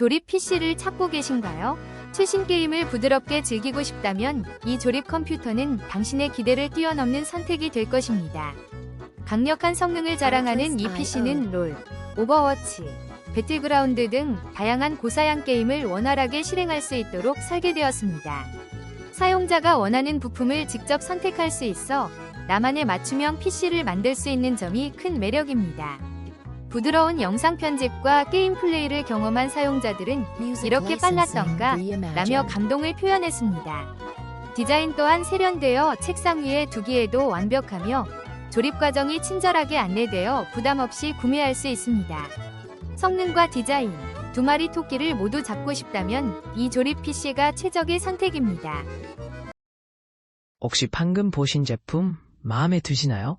조립 PC를 찾고 계신가요? 최신 게임을 부드럽게 즐기고 싶다면 이 조립 컴퓨터는 당신의 기대를 뛰어넘는 선택이 될 것입니다. 강력한 성능을 자랑하는 이 PC는 롤, 오버워치, 배틀그라운드 등 다양한 고사양 게임을 원활하게 실행할 수 있도록 설계되었습니다. 사용자가 원하는 부품을 직접 선택할 수 있어 나만의 맞춤형 PC를 만들 수 있는 점이 큰 매력입니다. 부드러운 영상 편집과 게임 플레이를 경험한 사용자들은 이렇게 빨랐던가 라며 감동을 표현했습니다. 디자인 또한 세련되어 책상 위에 두기에도 완벽하며 조립 과정이 친절하게 안내되어 부담 없이 구매할 수 있습니다. 성능과 디자인, 두 마리 토끼를 모두 잡고 싶다면 이 조립 PC가 최적의 선택입니다. 혹시 방금 보신 제품 마음에 드시나요?